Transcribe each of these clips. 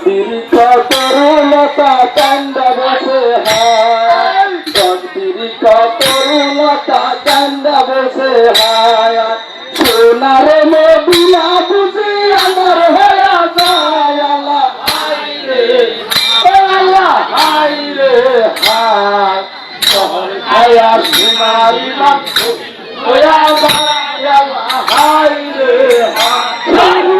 নদীর কতরুলতা কান্দা বসে হায়। নদীর কতরুলতা কান্দা বসে হায়। সোনার মদিনা বুঝি আমার হয়ে যায় আল্লাহ। হায় রে আল্লাহ হায় রে হায় শহর খায়া সোনার হয়ে যায় আল্লাহ হায় রে, হায়।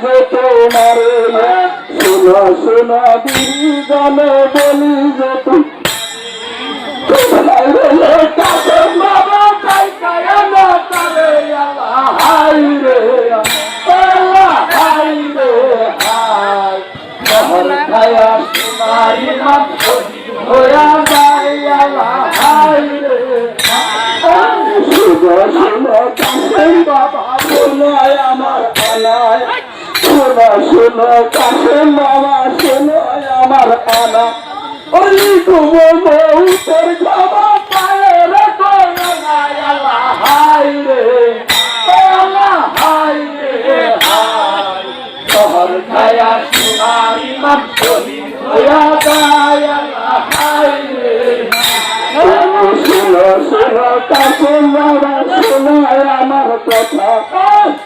যে তোমার শোনো শোনো দিদি গণ বলি যে বাবা শোনো আমার আনায় শোনো শোনো কাশেম বাবা শোনো আমার আনা। অলি কুমো মৌতের খবর পায়ে রে হাই আমার কথা।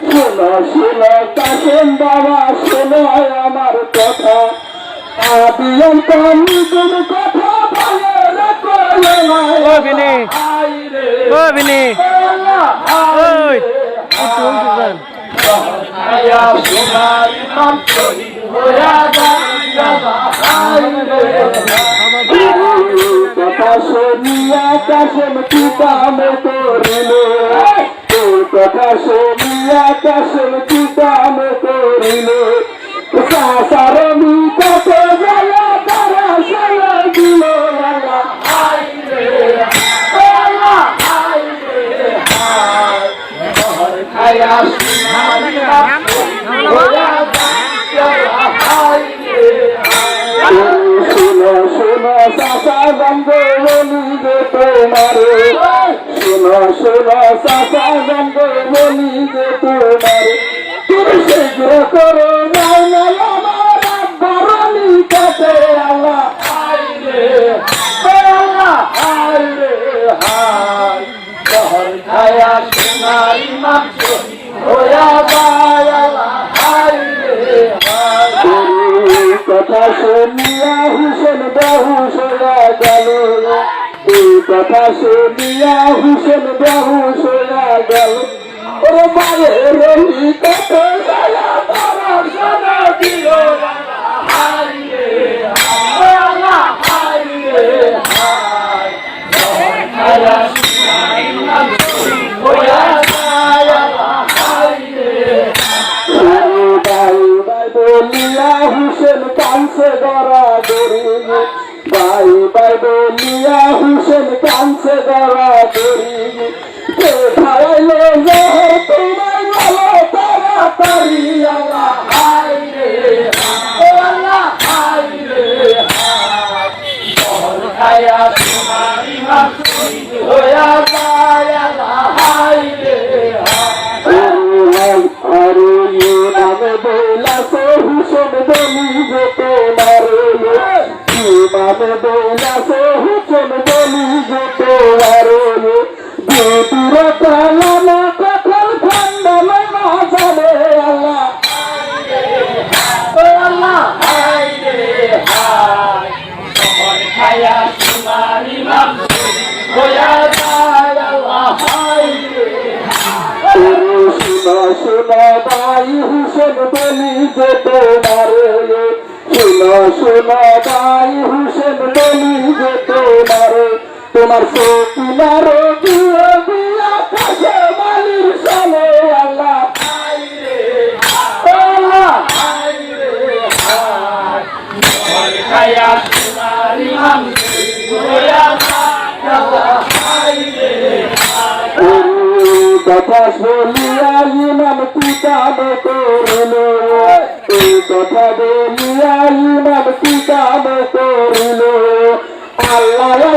শোনো শোনো কাশেম বাবা শোনো আমার কথা। আদিয়ম কমিটির কথা বিনি আল্লাহ ওই হাই উঠু উঠু আয়া সোনারি মাত্রি হইয়া যায় আল্লাহ হাই কথা শুনিয়া কাশেম কি কাম করিল। কথা শুনিয়া কাশেম কি কাম করিল সাসার কত জয়া তারা সায়া দিল আল্লাহ। হাই রে আল্লাহ বলি যে তোমারে। তুমি শীঘ্র করো কথা শুনিয়া হুসেন বাহু সোয়া গেল কথা শুনিয়া হুসেন বাহু সোয়া গেল ওরে মারে রবি বলিয়া হুসেন কানসে গড়া দড়ি। কে খাইলো জহর বলো তাড়াতাড়ি। আল্লাহ হাই রে ও আল্লাহ হাই রে খায়া তোমারি মাত্রি হইয়া যায়। আল্লাহ হাই রে আরে নামে বইলা সে হুসেন বলি যে তোমার নামে বইলা শোনো শোনো ভাই হুসেন বলি যে তোমার তোমার তোমার কথা বলিয়া ইমাম পিতা করল কথা বলিয়া ইমাম পিতা করল আল্লাহ